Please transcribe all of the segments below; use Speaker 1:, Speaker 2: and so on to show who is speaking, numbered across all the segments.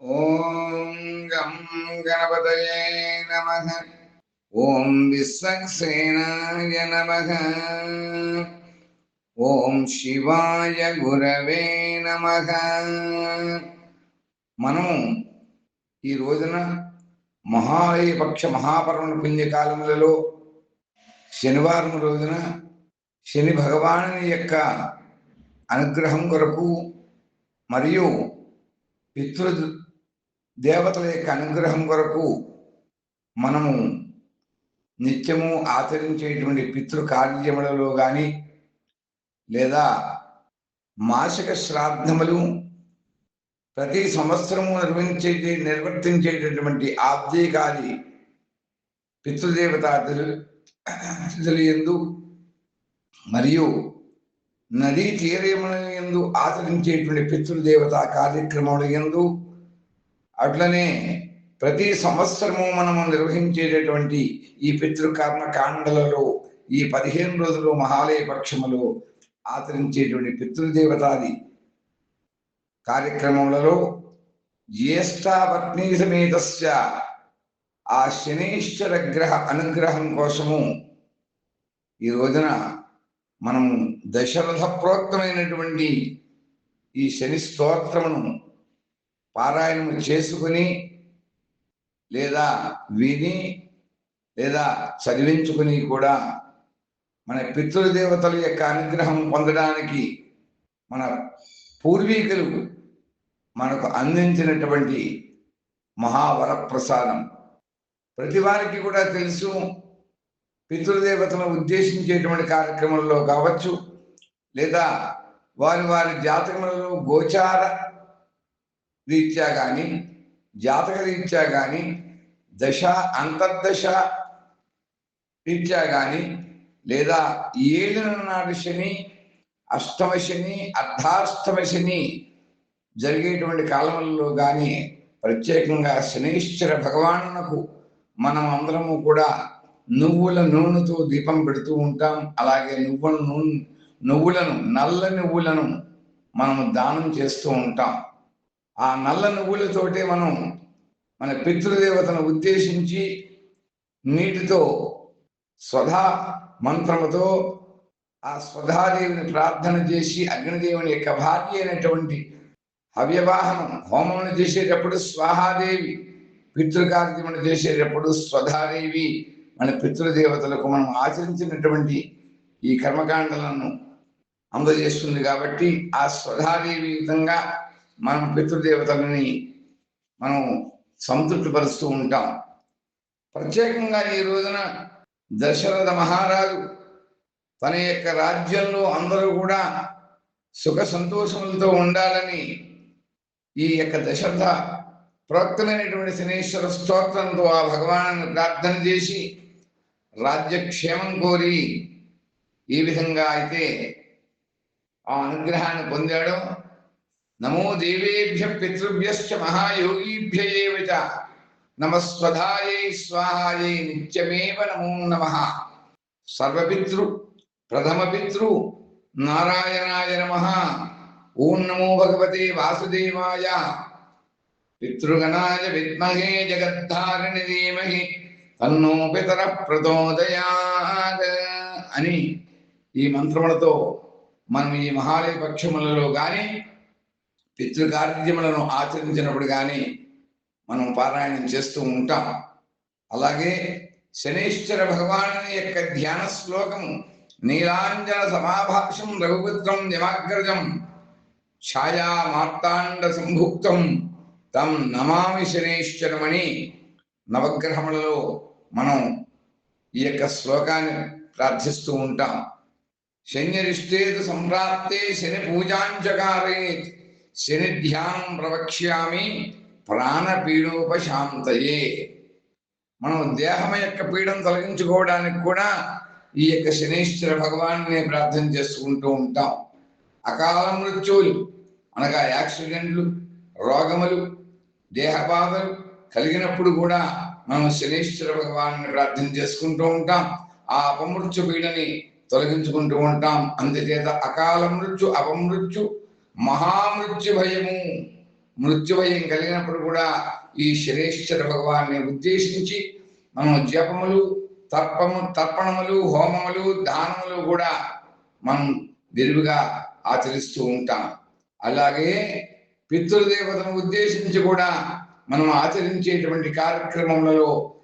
Speaker 1: ఓం గం గణపతయే నమ. ఓం విశ్వక్సేనాయ నమ. ఓం శివాయ గురవే నమ. మనము ఈ రోజున మహాయపక్ష మహాపర్వణ పుణ్యకాలములలో శనివారం రోజున శని భగవాను యొక్క అనుగ్రహం కొరకు మరియు పితృ దేవతల యొక్క అనుగ్రహం కొరకు మనము నిత్యము ఆచరించేటువంటి పితృ కార్యములలో కానీ లేదా మాసిక శ్రాద్ధములు ప్రతి సంవత్సరము నిర్వహించే నిర్వర్తించేటటువంటి ఆబ్దికాలి పితృదేవతాదులు ఎందు మరియు నదీ తీరముల ఎందు ఆచరించేటువంటి పితృదేవత కార్యక్రమముల ఎందు అట్లనే ప్రతి సంవత్సరము మనము నిర్వహించేటటువంటి ఈ పితృకర్మ కాండలలో ఈ పదిహేను రోజులు మహాలయ పక్షములో ఆచరించేటువంటి పితృదేవతాది కార్యక్రమములలో జ్యేష్ఠాపత్ని సమేతస్య ఆ శనీశ్వర గ్రహ అనుగ్రహం కోసము ఈ రోజున మనం దశరథ ప్రోక్తమైనటువంటి ఈ శని స్తోత్రమును పారాయణము చేసుకుని లేదా విని లేదా చదివించుకుని కూడా మన పితృదేవతల యొక్క అనుగ్రహం పొందడానికి మన పూర్వీకులు మనకు అందించినటువంటి మహావరప్రసాదం. ప్రతి వారికి కూడా తెలుసు పితృదేవతను ఉద్దేశించేటువంటి కార్యక్రమంలో కావచ్చు లేదా వారి వారి జాతకంలో గోచార రీత్యా కానీ జాతక రీత్యా కానీ దశ అంతర్దశ రీత్యా కానీ లేదా ఏలిన నాడు శని అష్టమ శని అర్ధాష్టమ శని జరిగేటువంటి కాలములలో కానీ ప్రత్యేకంగా శనీశ్వర భగవానునకు మనం అందరము కూడా నువ్వుల నూనెతో దీపం పెడుతూ ఉంటాం. అలాగే నువ్వుల నూనె నువ్వులను నల్ల నువ్వులను మనము దానం చేస్తూ ఉంటాం. ఆ నల్ల నువ్వులతోటే మనం మన పితృదేవతను ఉద్దేశించి నీటితో స్వధా మంత్రముతో ఆ స్వధాదేవిని ప్రార్థన చేసి అగ్నిదేవుని యొక్క భార్య అయినటువంటి హవ్యవాహనం హోమమును చేసేటప్పుడు స్వాహాదేవి పితృకార్యమును చేసేటప్పుడు స్వధాదేవి మన పితృదేవతలకు మనం ఆచరించినటువంటి ఈ కర్మకాండలను అందజేస్తుంది కాబట్టి ఆ స్వధాదేవి విధంగా మనం పితృదేవతలని మనం సంతృప్తిపరుస్తూ ఉంటాం. ప్రత్యేకంగా ఈ రోజున దశరథ మహారాజు తన యొక్క రాజ్యంలో అందరూ కూడా సుఖ సంతోషములతో ఉండాలని ఈ యొక్క దశరథ ప్రోక్తమైనటువంటి శనేశ్వర స్తోత్రంతో ఆ భగవాను ప్రార్థన చేసి రాజ్యక్షేమం కోరి ఈ విధంగా అయితే ఆ అనుగ్రహాన్ని పొందాడో నమో దేవేభ్య పితృభ్యశ్చ మహాయోగీభ్య చ నమస్వధాయై స్వాహాయై నిత్యమేవ నమో నమ. సర్వపితృ ప్రథమ పితృ నారాయణాయ నమ. ఓం నమో భగవతే వాసుదేవాయ. పితృగణాయ విద్మహే జగద్ధారిణి ధీమహి. తన్నో పితర ప్రచోదయాత్. అని ఈ మంత్రములతో మనం ఈ మహాలయ పక్షములలో కానీ పితృకార్యములను ఆచరించినప్పుడు కానీ మనం పారాయణం చేస్తూ ఉంటాం. అలాగే శనీశ్వర భగవాను యొక్క ధ్యాన శ్లోకము నీలాంజన సమాభాషం రఘుపుత్రం యమాగ్రజం ఛాయా మార్తాండ సంభుక్తం తం నమామి శనీశ్వరమని నవగ్రహములలో మనం ఈ యొక్క శ్లోకాన్ని ప్రార్థిస్తూ ఉంటాం. శనిరిష్టేతు సంప్రాప్తే శని పూజాంచకారేత్ శని ధ్యానం ప్రవక్ష్యామి ప్రాణపీడోపశాంతయే. మనం దేహం యొక్క పీడం తొలగించుకోవడానికి కూడా ఈ యొక్క శనీశ్వర భగవాన్ని ప్రార్థన చేసుకుంటూ ఉంటాం. అకాల మృత్యువులు అనగా యాక్సిడెంట్లు రోగములు దేహబాధలు కలిగినప్పుడు కూడా మనం శనీశ్వర భగవాన్ని ప్రార్థన చేసుకుంటూ ఉంటాం. ఆ అపమృత్యు పీడని తొలగించుకుంటూ ఉంటాం. అందుచేత అకాల మృత్యు అపమృత్యు మహామృత్యు భయము మృత్యుభయం కలిగినప్పుడు కూడా ఈ శనేశ్వర భగవాన్ని ఉద్దేశించి మనం జపములు తర్పము తర్పణములు హోమములు దానములు కూడా మనం విరివిగా ఆచరిస్తూ ఉంటాం. అలాగే పితృదేవతను ఉద్దేశించి కూడా మనం ఆచరించేటువంటి కార్యక్రమములలో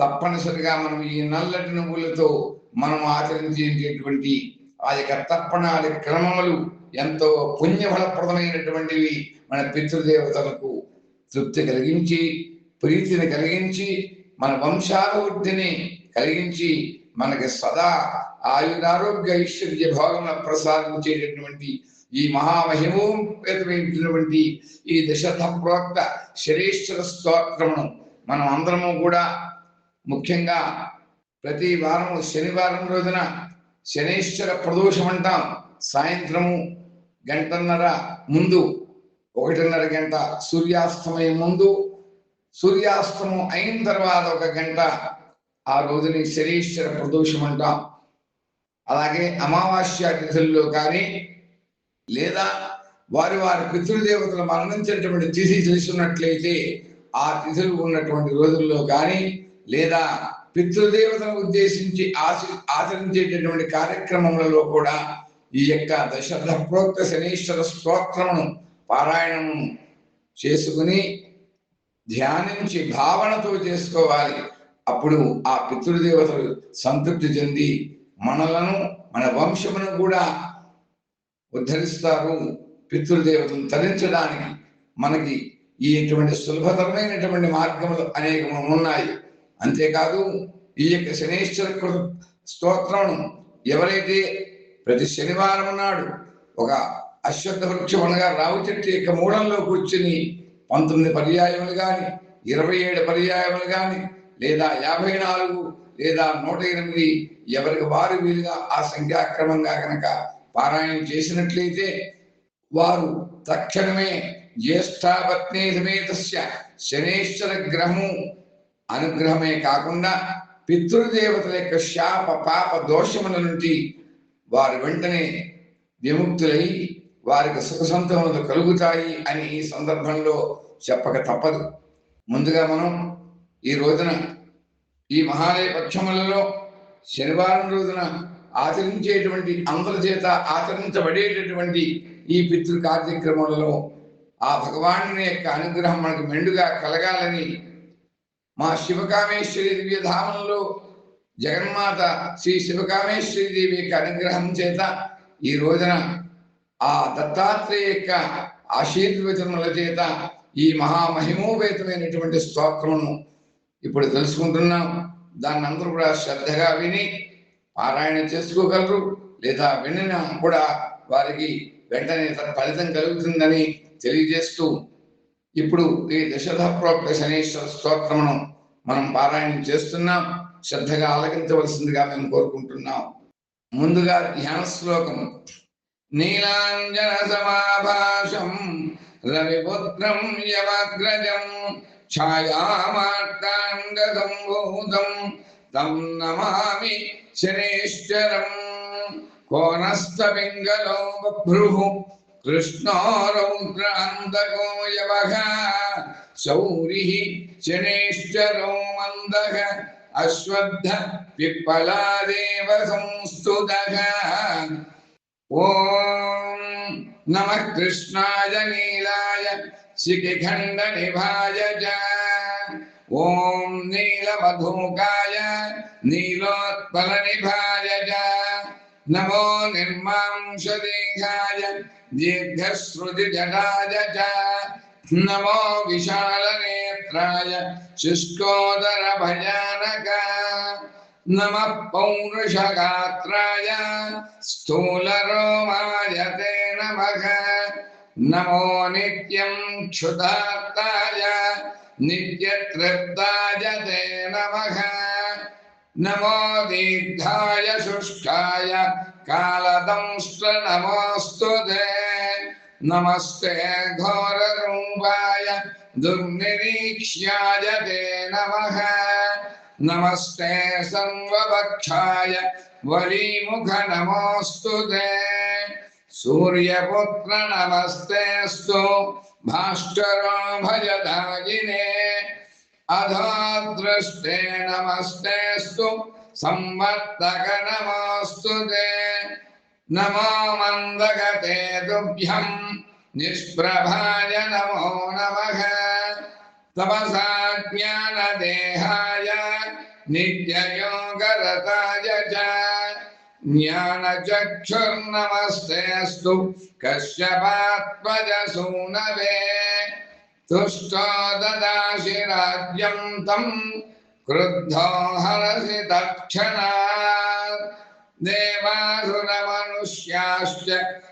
Speaker 1: తప్పనిసరిగా మనం ఈ నల్లటి నువ్వులతో మనం ఆచరించేటటువంటి ఆ యొక్క తర్పణాల క్రమములు ఎంతో పుణ్యఫలప్రదమైనటువంటివి మన పితృదేవతలకు తృప్తి కలిగించి ప్రీతిని కలిగించి మన వంశాభివృద్ధిని కలిగించి మనకి సదా ఆయురారోగ్య ఐశ్వర్య భోగముల ప్రసాదించేటటువంటి ఈ మహామహిమోపేతమైనటువంటి ఈ దశ ప్రోక్త శరీశ్వర స్తోత్రమును మనం అందరము కూడా ముఖ్యంగా ప్రతి వారము శనివారం రోజున శనీశ్వర ప్రదోషం అంటాం సాయంత్రము గంటన్నర ముందు ఒకటిన్నర గంట సూర్యాస్తమయం ముందు సూర్యాస్తమం అయిన తర్వాత ఒక గంట ఆ రోజుని శనీశ్వర ప్రదోషం అంటాం. అలాగే అమావాస్య తిథుల్లో కానీ లేదా వారి వారి పితృదేవతలు మరణించినటువంటి తిథి తెలుసున్నట్లయితే ఆ తిథులు ఉన్నటువంటి రోజుల్లో కానీ లేదా పితృదేవతను ఉద్దేశించి ఆచరించేటటువంటి కార్యక్రమములలో కూడా ఈ యొక్క దశరథ ప్రోక్త శనీశ్వర స్తోత్రమును పారాయణము చేసుకుని ధ్యానించి భావనతో చేసుకోవాలి. అప్పుడు ఆ పితృదేవతలు సంతృప్తి చెంది మనలను మన వంశమును కూడా ఉద్ధరిస్తారు. పితృదేవతను తరించడానికి మనకి ఈ ఇటువంటి సులభతరమైనటువంటి మార్గములు అనేకము ఉన్నాయి. అంతేకాదు ఈ యొక్క శనేశ్వర స్తోత్రం ఎవరైతే ప్రతి శనివారం నాడు ఒక అశ్వత్థ వృక్షం అనగా రావు చెట్టు యొక్క మూలంలో కూర్చుని పంతొమ్మిది పర్యాయములు కానీ ఇరవై ఏడు పర్యాయములు కానీ లేదా యాభై నాలుగు లేదా నూట ఎనిమిది ఎవరికి వారు వీలుగా ఆ సంఖ్యాక్రమంగా కనుక పారాయణం చేసినట్లయితే వారు తక్షణమే జ్యేష్ఠాపత్ని సమేతస్య శనేశ్వర గ్రహము అనుగ్రహమే కాకుండా పితృదేవతల యొక్క శాప పాప దోషముల నుండి వారు వెంటనే విముక్తులై వారికి సుఖ సంతములు కలుగుతాయి అని ఈ సందర్భంలో చెప్పక తప్పదు. ముందుగా మనం ఈ రోజున ఈ మహాలయ పక్షములలో శనివారం రోజున ఆచరించేటువంటి అందరి చేత ఆచరించబడేటటువంటి ఈ పితృ కార్యక్రమంలో ఆ భగవాను యొక్క అనుగ్రహం మనకు మెండుగా కలగాలని మా శివకామేశ్వరి దివ్యధామంలో జగన్మాత శ్రీ శివకామేశ్వరిదేవి యొక్క అనుగ్రహం చేత ఈ రోజున ఆ దత్తాత్రేయ యొక్క ఆశీర్వచనముల చేత ఈ మహామహిమోపేతమైనటువంటి స్తోత్రమును ఇప్పుడు తెలుసుకుంటున్నాం. దాన్ని అందరూ కూడా శ్రద్ధగా విని పారాయణ చేసుకోగలరు. లేదా వినిన కూడా వారికి వెంటనే తన ఫలితం కలుగుతుందని తెలియజేస్తూ ఇప్పుడు ఈ దశరథ ప్రోక్త శనీశ్వర స్తోత్రమును మనం పారాయణం చేస్తున్నాం. శ్రద్ధగా ఆలకించవలసిందిగా మేము కోరుకుంటున్నాం. ముందుగా ధ్యాన శ్లోకం నీలాంజన సమాభాషం రవిపుత్రం యమగ్రజం ఛాయామార్తాండ తం నమామి శనేశ్వరం కోనస్థపింగళో బభ్రుః కృష్ణో రౌద్రాంతకో యవః శౌరిః శనేశ్వరో మందః అశ్వద్ధ పిప్పలాదేవ సంస్తుతః ఓం నమః కృష్ణాయ నీలాయ శిఖిఖండ నిభాయ చ ఓం నీలమధుకాయ నీలోత్పల నిభాయ చ నమో నిర్మాంసదేహాయ దీర్ఘశ్రుతిజటాయ చ నమో విశాలనేత్రాయ శుష్కోదర భయానక నమ పౌరుషగాత్రాయ స్థూలరోమాయ తే నమః నమో నిత్యం క్షుధార్తాయ నిత్యతృప్తాయ తే నమః నమో దీర్ఘాయ శుష్కాయ नमस्ते घोररूपाय दुर्निरीक्ष्याय ते नमः। नमस्ते संवक्षाय वलीमुख नमोऽस्तु ते। सूर्यपुत्र नमस्तेऽस्तु भास्करो भजधायिने अधादृष्टे नमस्तेऽस्तु, संवर्तक नमोऽस्तु ते। नमो मन्दगते तुभ्यम् निष्प्रभाय नमो नमः। तपसा ज्ञानदेहाय नित्ययोगरताय च। ज्ञानचक्षुर्नमस्तेऽस्तु। कश्यपात्मजसूनवे। तुष्टो ददासि राज्यं तं। क्रुद्धो हरसि तत्क्षणात् देवासुरमन्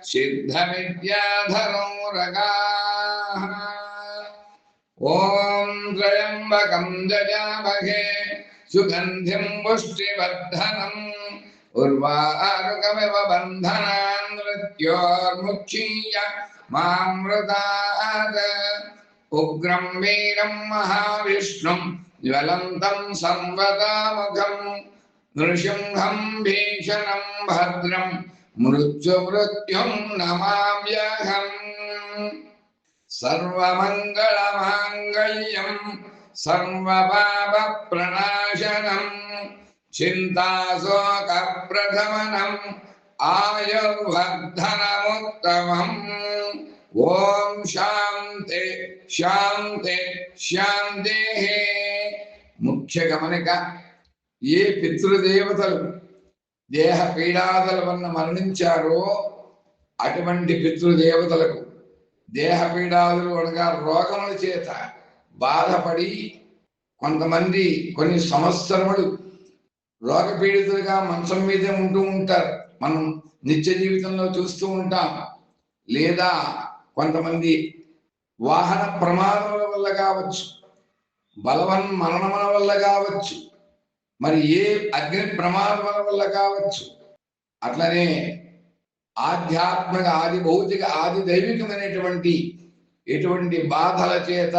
Speaker 1: सिद्धविद्याधरो सुगंधि ॐ त्र्यम्बकं जजामहे, सुगन्धिं महाविष्णु उर्वारुकमिव बन्धनान् मुखम मामृतात्। उग्रं वीरं महाविष्णुं, ज्वलन्तं संवदामुखं नृसिंहं भीषणं मृत्यु मृत्युमृत्युं नमाम्यहम्। सर्वमङ्गलमाङ्गल्यम् सर्वपापप्रणाशनम्, चिन्ताशोकप्रथमनम्, आयुर्वर्धनमुत्तमम्। ॐ शान्ति शान्ति, शान्तेः। मुख्य गमनिक, ये पितृदेवतలు దేహ పీడాదల వలన మరణించారో అటువంటి పితృదేవతలకు దేహ పీడాదులు అనగా రోగముల చేత బాధపడి కొంతమంది కొన్ని సంవత్సరములు రోగ పీడితులుగా మంచం మీదే ఉంటూ ఉంటారు. మనం నిత్య జీవితంలో చూస్తూ ఉంటాం. లేదా కొంతమంది వాహన ప్రమాదముల వల్ల కావచ్చు బలవన్ మరణముల వల్ల కావచ్చు మరి ఏ అగ్ని ప్రమాదం వల్ల కావచ్చు? అట్లనే ఆధ్యాత్మిక ఆది భౌతిక ఆది దైవికమైనటువంటి ఎటువంటి బాధల చేత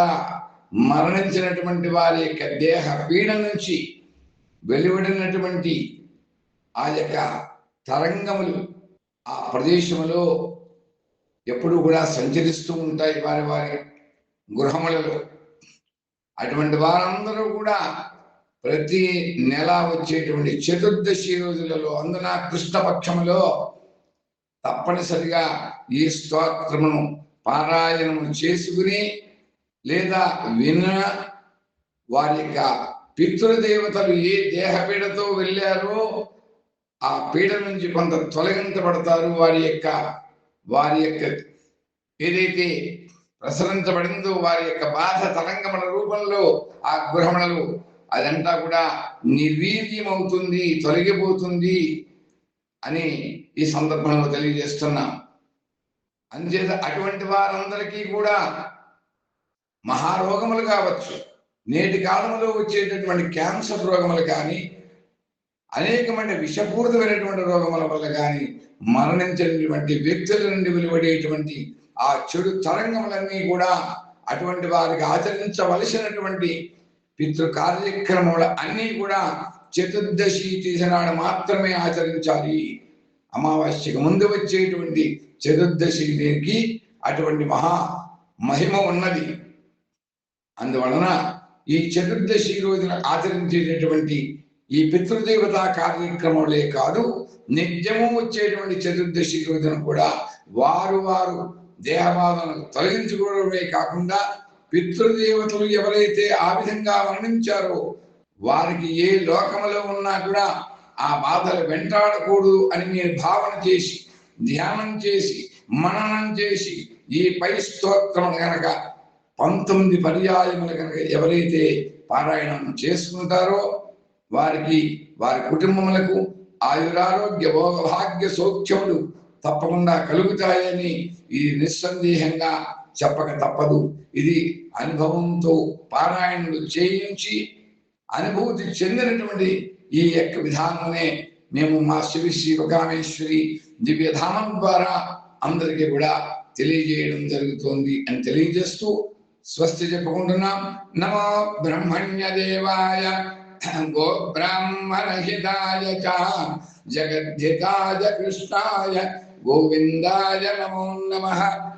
Speaker 1: మరణించినటువంటి వారి యొక్క దేహ పీడ నుంచి వెలువడినటువంటి ఆ యొక్క తరంగములు ఆ ప్రదేశంలో ఎప్పుడు కూడా సంచరిస్తూ ఉంటాయి వారి వారి గృహములలో. అటువంటి వారందరూ కూడా ప్రతి నెల వచ్చేటువంటి చతుర్దశి రోజులలో అందున కృష్ణపక్షములో తప్పనిసరిగా ఈ స్తోత్రమును పారాయణము చేసుకుని లేదా విన వారి యొక్క పితృదేవతలు ఏ దేహపీడతో వెళ్ళారో ఆ పీడ నుంచి కొంత తొలగించబడతారు. వారి యొక్క వారి యొక్క ఏదైతే ప్రసరించబడిందో వారి యొక్క బాధ తరంగముల రూపంలో ఆ గృహములు అదంతా కూడా నిర్వీర్యం అవుతుంది తొలగిపోతుంది అని ఈ సందర్భంలో తెలియజేస్తున్నాం. అందుచేత అటువంటి వారందరికీ కూడా మహారోగములు కావచ్చు. నేటి కాలంలో వచ్చేటటువంటి క్యాన్సర్ రోగములు కానీ అనేకమైన విషపూరితమైనటువంటి రోగముల వల్ల కానీ మరణించినటువంటి వ్యక్తుల నుండి వెలువడేటువంటి ఆ చెడు తరంగములన్నీ కూడా అటువంటి వారికి ఆచరించవలసినటువంటి పితృ కార్యక్రమములు అన్నీ కూడా చతుర్దశి తీసినాడు మాత్రమే ఆచరించాలి. అమావాస్యకు ముందు వచ్చేటువంటి చతుర్దశి దేనికి అటువంటి మహా మహిమ ఉన్నది. అందువలన ఈ చతుర్దశి రోజున ఆచరించేటటువంటి ఈ పితృదేవతా కార్యక్రమంలే కాదు నిత్యము వచ్చేటువంటి చతుర్దశి రోజున కూడా వారు వారు దేహబాధను తొలగించుకోవడమే కాకుండా పితృదేవతలు ఎవరైతే ఆ విధంగా వర్ణించారో వారికి ఏ లోకములో ఉన్నా కూడా ఆ బాధలు వెంటాడకూడదు అని మీరు భావన చేసి ధ్యానం చేసి మననం చేసి ఈ పై స్తోత్రములు గనక పంతొమ్మిది పర్యాయములు కనుక ఎవరైతే పారాయణం చేసుకుంటారో వారికి వారి కుటుంబములకు ఆయురారోగ్య భోగభాగ్య సౌఖ్యములు తప్పకుండా కలుగుతాయని ఇది నిస్సందేహంగా చెప్పక తప్పదు. ఇది అనుభవంతో పారాయణలు చేయించి అనుభూతి చెందినటువంటి ఈ యొక్క విధానమే మేము మా శ్రీ శ్రీ కామేశ్వరి దివ్యధామం ద్వారా అందరికీ కూడా తెలియజేయడం జరుగుతోంది అని తెలియజేస్తూ స్వస్తి చెప్పుకుంటున్నాం. నమో బ్రహ్మణ్య దేవాయ గో బ్రాహ్మణహితాయ జగద్ధితాయ కృష్ణాయ గోవిందాయ నమో నమః.